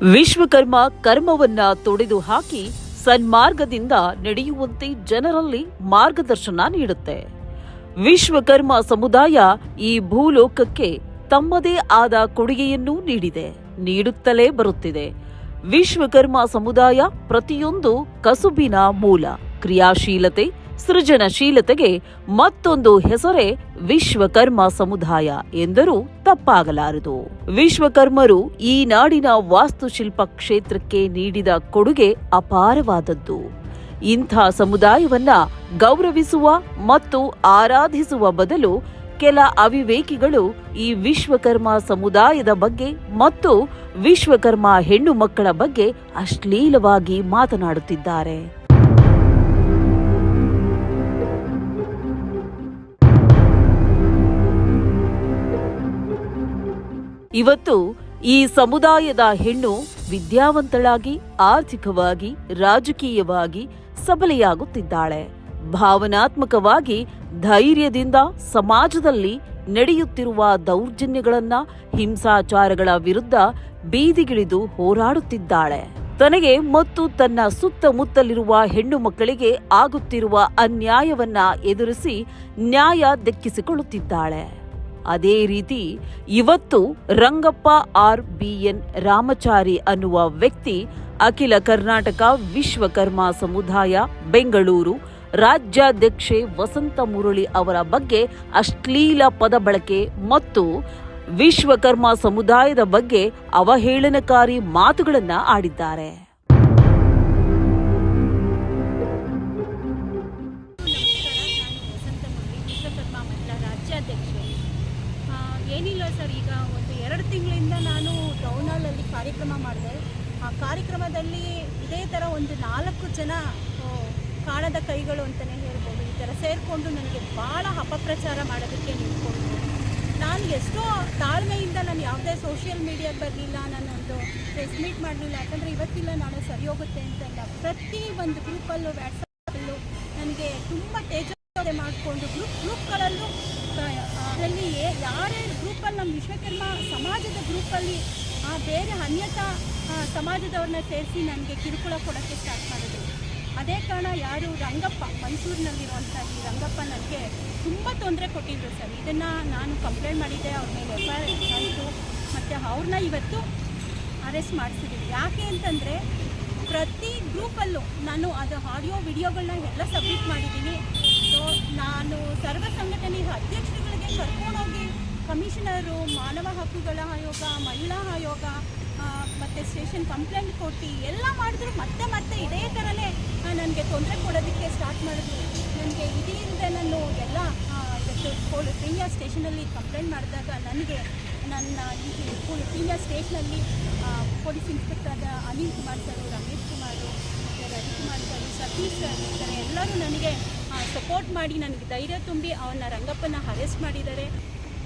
ವಿಶ್ವಕರ್ಮ ಕರ್ಮವನ್ನ ತೊಡೆದು ಹಾಕಿ ಸನ್ಮಾರ್ಗದಿಂದ ನಡೆಯುವಂತೆ ಜನರಲ್ಲಿ ಮಾರ್ಗದರ್ಶನ ನೀಡುತ್ತೆ. ವಿಶ್ವಕರ್ಮ ಸಮುದಾಯ ಈ ಭೂಲೋಕಕ್ಕೆ ತಮ್ಮದೇ ಆದ ಕೊಡುಗೆಯನ್ನು ನೀಡಿದೆ, ನೀಡುತ್ತಲೇ ಬರುತ್ತಿದೆ. ವಿಶ್ವಕರ್ಮ ಸಮುದಾಯ ಪ್ರತಿಯೊಂದು ಕಸುಬಿನ ಮೂಲ, ಕ್ರಿಯಾಶೀಲತೆ ಸೃಜನಶೀಲತೆಗೆ ಮತ್ತೊಂದು ಹೆಸರೇ ವಿಶ್ವಕರ್ಮ ಸಮುದಾಯ ಎಂದರೂ ತಪ್ಪಾಗಲಾರದು. ವಿಶ್ವಕರ್ಮರು ಈ ನಾಡಿನ ವಾಸ್ತುಶಿಲ್ಪ ಕ್ಷೇತ್ರಕ್ಕೆ ನೀಡಿದ ಕೊಡುಗೆ ಅಪಾರವಾದದ್ದು. ಇಂಥ ಸಮುದಾಯವನ್ನ ಗೌರವಿಸುವ ಮತ್ತು ಆರಾಧಿಸುವ ಬದಲು ಕೆಲ ಅವಿವೇಕಿಗಳು ಈ ವಿಶ್ವಕರ್ಮ ಸಮುದಾಯದ ಬಗ್ಗೆ ಮತ್ತು ವಿಶ್ವಕರ್ಮ ಹೆಣ್ಣು ಮಕ್ಕಳ ಬಗ್ಗೆ ಅಶ್ಲೀಲವಾಗಿ ಮಾತನಾಡುತ್ತಿದ್ದಾರೆ. ಇವತ್ತು ಈ ಸಮುದಾಯದ ಹೆಣ್ಣು ವಿದ್ಯಾವಂತಳಾಗಿ, ಆರ್ಥಿಕವಾಗಿ, ರಾಜಕೀಯವಾಗಿ ಸಬಲೆಯಾಗುತ್ತಿದ್ದಾಳೆ. ಭಾವನಾತ್ಮಕವಾಗಿ, ಧೈರ್ಯದಿಂದ ಸಮಾಜದಲ್ಲಿ ನಡೆಯುತ್ತಿರುವ ದೌರ್ಜನ್ಯಗಳನ್ನ, ಹಿಂಸಾಚಾರಗಳ ವಿರುದ್ಧ ಬೀದಿಗಿಳಿದು ಹೋರಾಡುತ್ತಿದ್ದಾಳೆ. ತನಗೆ ಮತ್ತು ತನ್ನ ಸುತ್ತಮುತ್ತಲಿರುವ ಹೆಣ್ಣು ಮಕ್ಕಳಿಗೆ ಆಗುತ್ತಿರುವ ಅನ್ಯಾಯವನ್ನ ಎದುರಿಸಿ ನ್ಯಾಯ ದಕ್ಕಿಸಿಕೊಳ್ಳುತ್ತಿದ್ದಾಳೆ. ಅದೇ ರೀತಿ ಇವತ್ತು Rangappa R B N Ramachari ಅನ್ನುವ ವ್ಯಕ್ತಿ ಅಖಿಲ ಕರ್ನಾಟಕ ವಿಶ್ವಕರ್ಮ ಸಮುದಾಯ, ಬೆಂಗಳೂರು ರಾಜ್ಯಾಧ್ಯಕ್ಷೆ ವಸಂತ ಮುರಳಿ ಅವರ ಬಗ್ಗೆ ಅಶ್ಲೀಲ ಪದ ಬಳಕೆ ಮತ್ತು ವಿಶ್ವಕರ್ಮ ಸಮುದಾಯದ ಬಗ್ಗೆ ಅವಹೇಳನಕಾರಿ ಮಾತುಗಳನ್ನು ಆಡಿದ್ದಾರೆ. ಕಾರ್ಯಕ್ರಮ ಮಾಡಿದೆ ಆ ಕಾರ್ಯಕ್ರಮದಲ್ಲಿ ಇದೇ ಥರ ಒಂದು ನಾಲ್ಕು ಜನ ಕಾಣದ ಕೈಗಳು ಅಂತಲೇ ಹೇಳ್ಬೋದು. ಈ ಥರ ಸೇರಿಕೊಂಡು ನನಗೆ ಭಾಳ ಅಪಪ್ರಚಾರ ಮಾಡೋದಕ್ಕೆ ನಿಂತ್ಕೊಂಡು ನಾನು ಎಷ್ಟೋ ತಾಳ್ಮೆಯಿಂದ ನಾನು ಯಾವುದೇ ಸೋಷಿಯಲ್ ಮೀಡಿಯಾಗೆ ಬರಲಿಲ್ಲ, ನಾನು ಒಂದು ಪ್ರೆಸ್ ಮೀಟ್ ಮಾಡಲಿಲ್ಲ. ಯಾಕಂದರೆ ಇವತ್ತಿಲ್ಲ, ನಾಳೆ ಸರಿ ಹೋಗುತ್ತೆ ಅಂತಲ್ಲ. ಪ್ರತಿ ಒಂದು ಗ್ರೂಪಲ್ಲೂ ವ್ಯಾಟ್ಸಪ್ಪಲ್ಲೂ ನನಗೆ ತುಂಬ ತೇಜಸ್ವತೆ ಮಾಡಿಕೊಂಡು ಗ್ರೂಪ್ ಗ್ರೂಪ್ಗಳಲ್ಲೂ ಅದರಲ್ಲಿ ಯಾರೇ ಗ್ರೂಪಲ್ಲಿ ನಮ್ಮ ವಿಶ್ವಕರ್ಮ ಸಮಾಜದ ಗ್ರೂಪಲ್ಲಿ ಆ, ಬೇರೆ ಅನ್ಯತಾ ಸಮಾಜದವ್ರನ್ನ ಸೇರಿಸಿ ನನಗೆ ಕಿರುಕುಳ ಕೊಡೋಕ್ಕೆ ಸ್ಟಾರ್ಟ್ ಮಾಡಿದ್ರು. ಅದೇ ಕಾರಣ ಯಾರು ರಂಗಪ್ಪ ಮೈಸೂರಿನಲ್ಲಿರುವಂಥ ಈ ರಂಗಪ್ಪ ನನಗೆ ತುಂಬ ತೊಂದರೆ ಕೊಟ್ಟಿದ್ರು ಸರ್. ಇದನ್ನು ನಾನು ಕಂಪ್ಲೇಂಟ್ ಮಾಡಿದ್ದೆ ಅವ್ರ ಮೇಲೆ ಎಫ್ ಐ ಆರ್ ಮತ್ತು ಅವ್ರನ್ನ ಇವತ್ತು ಅರೆಸ್ಟ್ ಮಾಡಿಸಿದ್ದೀವಿ ಯಾಕೆ ಅಂತಂದರೆ ಪ್ರತಿ ಗ್ರೂಪಲ್ಲೂ ನಾನು ಅದು ಆಡಿಯೋ ವಿಡಿಯೋಗಳನ್ನ ಎಲ್ಲ ಸಬ್ಮಿಟ್ ಮಾಡಿದ್ದೀನಿ. ಸೊ ನಾನು ಸರ್ವ ಸಂಘಟನೆ ಅಧ್ಯಕ್ಷರುಗಳಿಗೆ ಕರ್ಕೊಂಡೋಗಿ ಕಮಿಷನರು ಮಾನವ ಹಕ್ಕುಗಳ ಆಯೋಗ, ಮಹಿಳಾ ಆಯೋಗ ಮತ್ತು ಸ್ಟೇಷನ್ ಕಂಪ್ಲೇಂಟ್ ಕೊಟ್ಟು ಎಲ್ಲ ಮಾಡಿದ್ರು. ಮತ್ತೆ ಮತ್ತೆ ಇದೇ ಥರನೇ ನನಗೆ ತೊಂದರೆ ಕೊಡೋದಕ್ಕೆ ಸ್ಟಾರ್ಟ್ ಮಾಡಿದ್ರು. ನನಗೆ ಇದರಿಂದ ನಾನು ಎಲ್ಲ ಇವತ್ತು ಪೋಲ್ ಸ್ಟೇಷನಲ್ಲಿ ಕಂಪ್ಲೇಂಟ್ ಮಾಡಿದಾಗ ನನಗೆ ನನ್ನ ಈ premier ಸ್ಟೇಷನಲ್ಲಿ police inspector Anil Kumar sir Ramesh Kumar, ಮತ್ತು ರವಿಕುಮಾರ್ ಸರ್ ಸತೀಶ್ ಸರ್ ಎಲ್ಲರೂ ನನಗೆ ಸಪೋರ್ಟ್ ಮಾಡಿ, ನನಗೆ ಧೈರ್ಯ ತುಂಬಿ ಅವನ ರಂಗಪ್ಪನ ಅರೆಸ್ಟ್ ಮಾಡಿದ್ದಾರೆ.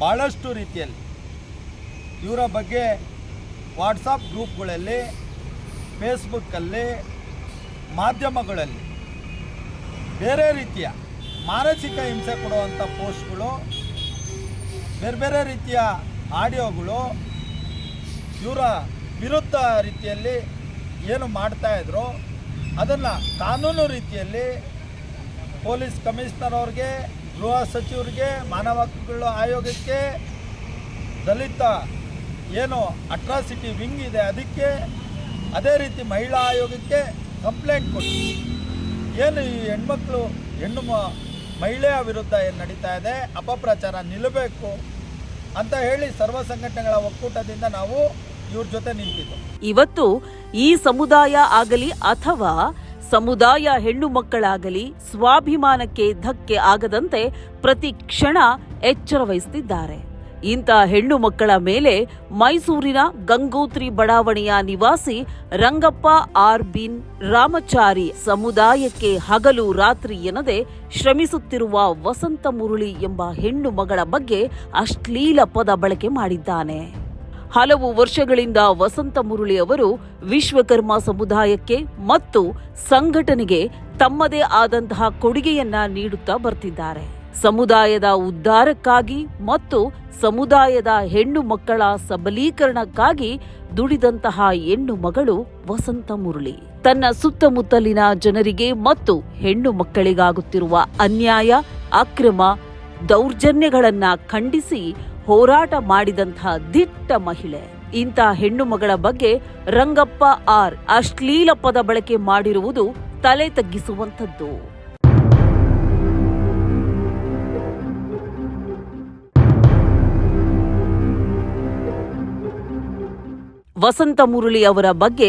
ಭಾಳಷ್ಟು ರೀತಿಯಲ್ಲಿ ಇವರ ಬಗ್ಗೆ ವಾಟ್ಸಪ್ ಗ್ರೂಪ್ಗಳಲ್ಲಿ, ಫೇಸ್ಬುಕ್ಕಲ್ಲಿ, ಮಾಧ್ಯಮಗಳಲ್ಲಿ ಬೇರೆ ರೀತಿಯ ಮಾನಸಿಕ ಹಿಂಸೆ ಕೊಡುವಂಥ ಪೋಸ್ಟ್ಗಳು, ಬೇರೆ ಬೇರೆ ರೀತಿಯ ಆಡಿಯೋಗಳು ಇವರ ವಿರುದ್ಧ ರೀತಿಯಲ್ಲಿ ಏನು ಮಾಡ್ತಾಯಿದ್ರು ಅದನ್ನು ಕಾನೂನು ರೀತಿಯಲ್ಲಿ ಪೊಲೀಸ್ ಕಮಿಷನರ್ ಅವ್ರಿಗೆ ಗೃಹ ಸಚಿವರಿಗೆ, ಮಾನವ ಹಕ್ಕುಗಳ ಆಯೋಗಕ್ಕೆ ದಲಿತ ಏನು ಅಟ್ರಾಸಿಟಿ ವಿಂಗ್ ಇದೆ, ಅದಕ್ಕೆ ಅದೇ ರೀತಿ ಮಹಿಳಾ ಆಯೋಗಕ್ಕೆ ಕಂಪ್ಲೇಂಟ್ ಕೊಟ್ಟು ಏನು ಈ ಹೆಣ್ಮಕ್ಳು, ಹೆಣ್ಣು ಮಹಿಳೆಯ ವಿರುದ್ಧ ಏನು ನಡೀತಾ ಇದೆ, ಅಪಪ್ರಚಾರ ನಿಲ್ಲಬೇಕು ಅಂತ ಹೇಳಿ ಸರ್ವ ಸಂಘಟನೆಗಳ ಒಕ್ಕೂಟದಿಂದ ನಾವು ಇವ್ರ ಜೊತೆ ನಿಂತಿದ್ದು ಇವತ್ತು ಈ ಸಮುದಾಯ ಆಗಲಿ ಅಥವಾ ಸಮುದಾಯ ಹೆಣ್ಣು ಮಕ್ಕಳಾಗಲಿ ಸ್ವಾಭಿಮಾನಕ್ಕೆ ಧಕ್ಕೆ ಆಗದಂತೆ ಪ್ರತಿ ಕ್ಷಣ ಎಚ್ಚರ ವಹಿಸುತ್ತಿದ್ದಾರೆ ಇಂಥ ಹೆಣ್ಣು ಮಕ್ಕಳ ಮೇಲೆ ಮೈಸೂರಿನ ಗಂಗೋತ್ರಿ ಬಡಾವಣೆಯ ನಿವಾಸಿ ರಂಗಪ್ಪ ಆರ್ ಬಿನ್ ರಾಮಚಾರಿ ಸಮುದಾಯಕ್ಕೆ ಹಗಲು ರಾತ್ರಿ ಎನ್ನದೆ ಶ್ರಮಿಸುತ್ತಿರುವ ವಸಂತ ಮುರುಳಿ ಎಂಬ ಹೆಣ್ಣು ಮಗಳ ಬಗ್ಗೆ ಅಶ್ಲೀಲ ಪದ ಬಳಕೆ ಮಾಡಿದ್ದಾನೆ. ಹಲವು ವರ್ಷಗಳಿಂದ ವಸಂತ ಮುರುಳಿ ಅವರು ವಿಶ್ವಕರ್ಮ ಸಮುದಾಯಕ್ಕೆ ಮತ್ತು ಸಂಘಟನೆಗೆ ತಮ್ಮದೇ ಆದಂತಹ ಕೊಡುಗೆಯನ್ನ ನೀಡುತ್ತಾ ಬರ್ತಿದ್ದಾರೆ. ಸಮುದಾಯದ ಉದ್ಧಾರಕ್ಕಾಗಿ ಮತ್ತು ಸಮುದಾಯದ ಹೆಣ್ಣು ಮಕ್ಕಳ ಸಬಲೀಕರಣಕ್ಕಾಗಿ ದುಡಿದಂತಹ ಹೆಣ್ಣು ಮಗಳು ವಸಂತ ಮುರಳಿ. ತನ್ನ ಸುತ್ತಮುತ್ತಲಿನ ಜನರಿಗೆ ಮತ್ತು ಹೆಣ್ಣು ಮಕ್ಕಳಿಗಾಗುತ್ತಿರುವ ಅನ್ಯಾಯ, ಅಕ್ರಮ ದೌರ್ಜನ್ಯಗಳನ್ನ ಖಂಡಿಸಿ ಹೋರಾಟ ಮಾಡಿದಂತಹ ದಿಟ್ಟ ಮಹಿಳೆ. ಇಂಥ ಹೆಣ್ಣು ಮಗಳ ಬಗ್ಗೆ ರಂಗಪ್ಪ ಆರ್ ಅಶ್ಲೀಲ ಪದ ಬಳಕೆ ಮಾಡಿರುವುದು ತಲೆ ತಗ್ಗಿಸುವಂಥದ್ದು. ವಸಂತ ಮುರುಳಿ ಅವರ ಬಗ್ಗೆ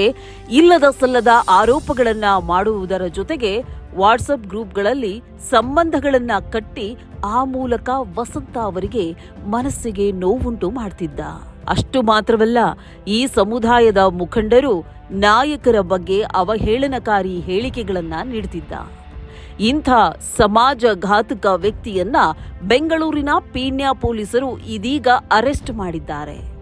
ಇಲ್ಲದ ಸಲ್ಲದ ಆರೋಪಗಳನ್ನ ಮಾಡುವುದರ ಜೊತೆಗೆ ವಾಟ್ಸಪ್ ಗ್ರೂಪ್ಗಳಲ್ಲಿ ಸಂಬಂಧಗಳನ್ನ ಕಟ್ಟಿ ಆ ಮೂಲಕ ವಸಂತ ಅವರಿಗೆ ಮನಸ್ಸಿಗೆ ನೋವುಂಟು ಮಾಡ್ತಿದ್ದ. ಅಷ್ಟು ಮಾತ್ರವಲ್ಲ, ಈ ಸಮುದಾಯದ ಮುಖಂಡರು ನಾಯಕರ ಬಗ್ಗೆ ಅವಹೇಳನಕಾರಿ ಹೇಳಿಕೆಗಳನ್ನ ನೀಡ್ತಿದ್ದ. ಇಂಥ ಸಮಾಜಘಾತಕ ವ್ಯಕ್ತಿಯನ್ನ ಬೆಂಗಳೂರಿನ ಪೀಣ್ಯ ಪೊಲೀಸರು ಇದೀಗ ಅರೆಸ್ಟ್ ಮಾಡಿದ್ದಾರೆ.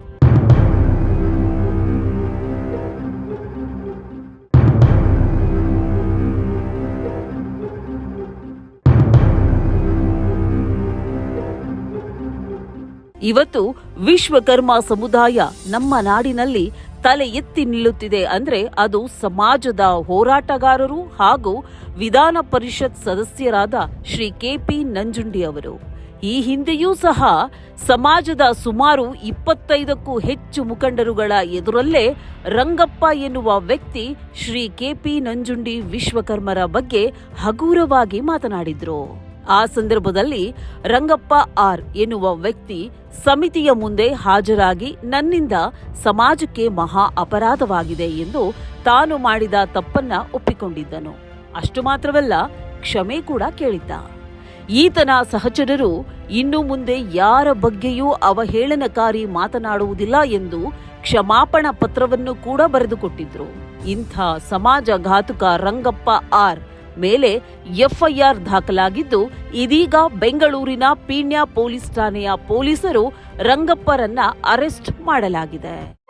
ಇವತ್ತು ವಿಶ್ವಕರ್ಮ ಸಮುದಾಯ ನಮ್ಮ ನಾಡಿನಲ್ಲಿ ತಲೆ ಎತ್ತಿ ನಿಲ್ಲುತ್ತಿದೆ ಅಂದ್ರೆ ಅದು ಸಮಾಜದ ಹೋರಾಟಗಾರರು ಹಾಗೂ ವಿಧಾನ ಪರಿಷತ್ ಸದಸ್ಯರಾದ ಶ್ರೀ ಕೆಪಿ ನಂಜುಂಡಿ ಅವರು. ಈ ಹಿಂದೆಯೂ ಸಹ ಸಮಾಜದ ಸುಮಾರು ಇಪ್ಪತ್ತೈದಕ್ಕೂ ಹೆಚ್ಚು ಮುಖಂಡರುಗಳ ಎದುರಲ್ಲೇ ರಂಗಪ್ಪ ಎನ್ನುವ ವ್ಯಕ್ತಿ ಶ್ರೀ ಕೆಪಿ ನಂಜುಂಡಿ ವಿಶ್ವಕರ್ಮರ ಬಗ್ಗೆ ಹಗೂರವಾಗಿ ಮಾತನಾಡಿದ್ರು. ಆ ಸಂದರ್ಭದಲ್ಲಿ ರಂಗಪ್ಪ ಆರ್ ಎನ್ನುವ ವ್ಯಕ್ತಿ ಸಮಿತಿಯ ಮುಂದೆ ಹಾಜರಾಗಿ ನನ್ನಿಂದ ಸಮಾಜಕ್ಕೆ ಮಹಾ ಅಪರಾಧವಾಗಿದೆ ಎಂದು ತಾನು ಮಾಡಿದ ತಪ್ಪನ್ನ ಒಪ್ಪಿಕೊಂಡಿದ್ದನು. ಅಷ್ಟು ಮಾತ್ರವಲ್ಲ, ಕ್ಷಮೆ ಕೂಡ ಕೇಳಿದ್ದ. ಈತನ ಸಹಚರರು ಇನ್ನು ಮುಂದೆ ಯಾರ ಬಗ್ಗೆಯೂ ಅವಹೇಳನಕಾರಿ ಮಾತನಾಡುವುದಿಲ್ಲ ಎಂದು ಕ್ಷಮಾಪಣಾ ಪತ್ರವನ್ನು ಕೂಡ ಬರೆದುಕೊಟ್ಟಿದ್ರು. ಇಂಥ ಸಮಾಜ ಘಾತುಕ ರಂಗಪ್ಪ ಆರ್ ಮೇಲೆ ಎಫ್ಐಆರ್ ದಾಖಲಾಗಿದ್ದು ಇದೀಗ ಬೆಂಗಳೂರಿನ ಪೀಣ್ಯ ಪೊಲೀಸ್ ಠಾಣೆಯ ಪೊಲೀಸರು ರಂಗಪ್ಪರನ್ನ ಅರೆಸ್ಟ್ ಮಾಡಲಾಗಿದೆ.